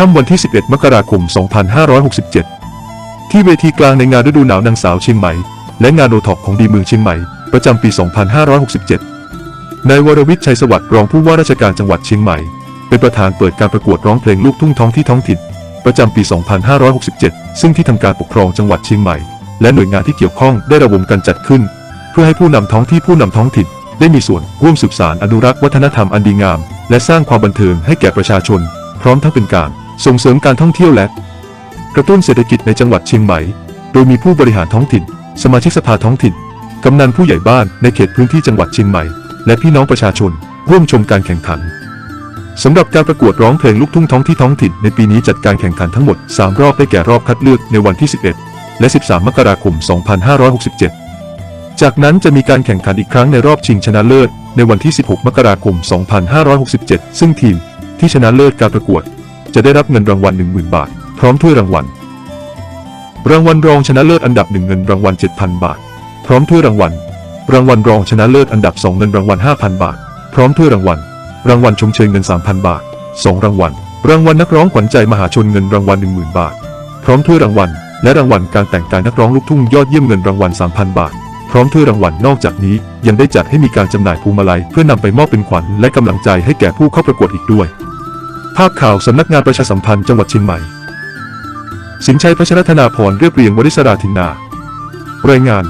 ค่ำวันที่ 11 มกราคม 2567 ที่เวทีกลางในงานฤดูหนาวนางสาวเชียงใหม่ และงานโอท็อปของดีเมืองเชียงใหม่ ประจำปี 2567 นายวรวิทย์ชัยสวัสดิ์รองผู้ว่าราชการจังหวัดเชียงใหม่ เป็นประธานเปิดการประกวดร้องเพลงลูกทุ่งท้องที่ท้องถิ่น ประจำปี 2567 ซึ่งที่ทำการปกครองจังหวัดเชียงใหม่ และหน่วยงานที่เกี่ยวข้องได้ระดมกันจัดขึ้น เพื่อให้ผู้นำท้องที่ผู้นำท้องถิ่นได้มีส่วนร่วมสืบสารอนุรักษ์วัฒนธรรมอันดีงาม และสร้างความบันเทิงให้แก่ประชาชน พร้อมทั้งเป็นการ ส่งเสริมการท่องเที่ยวและ กระตุ้นเศรษฐกิจในจังหวัดเชียงใหม่ โดยมีผู้บริหารท้องถิ่น สมาชิกสภาท้องถิ่น กำนันผู้ใหญ่บ้านในเขตพื้นที่จังหวัดเชียงใหม่ และพี่น้องประชาชน ร่วมชมการแข่งขันสำหรับการประกวดร้องเพลงลูกทุ่งท้องที่ท้องถิ่นในปีนี้จัดการแข่งขันทั้งหมด 3 รอบได้แก่รอบคัดเลือกในวันที่ 11 และ 13 มกราคม 2567 จากนั้นจะมีการแข่งขันอีกครั้งในรอบชิงชนะเลิศในวันที่ 16 มกราคม 2567 ซึ่งทีมที่ชนะเลิศการประกวด จะได้รับเงินรางวัล 10,000 บาท พร้อมถ้วยรางวัล รางวัลรองชนะเลิศอันดับหนึ่งเงินรางวัล 7,000 บาท พร้อมถ้วยรางวัล รางวัลรองชนะเลิศอันดับสองเงินรางวัล 5,000 บาท พร้อมถ้วยรางวัล รางวัลชมเชยเงิน 3,000 บาท 2 รางวัล รางวัลนักร้องขวัญใจมหาชนเงินรางวัล 10,000 บาท พร้อมถ้วยรางวัล และรางวัลการแต่งกายนักร้องลูกทุ่งยอดเยี่ยมเงินรางวัล 3,000 บาทพร้อมถ้วยรางวัลนอกจากนี้ ยังได้จัดให้มีการจำหน่ายพวงมาลัย เพื่อนำไปมอบเป็นขวัญและกำลังใจให้แก่ผู้เข้าประกวดอีกด้วย ภาพข่าวสำนักงานประชาสัมพันธ์จังหวัดเชียงใหม่ สินชัยพัชรธนาพรเรียบเรียงวริศราธินนารายงาน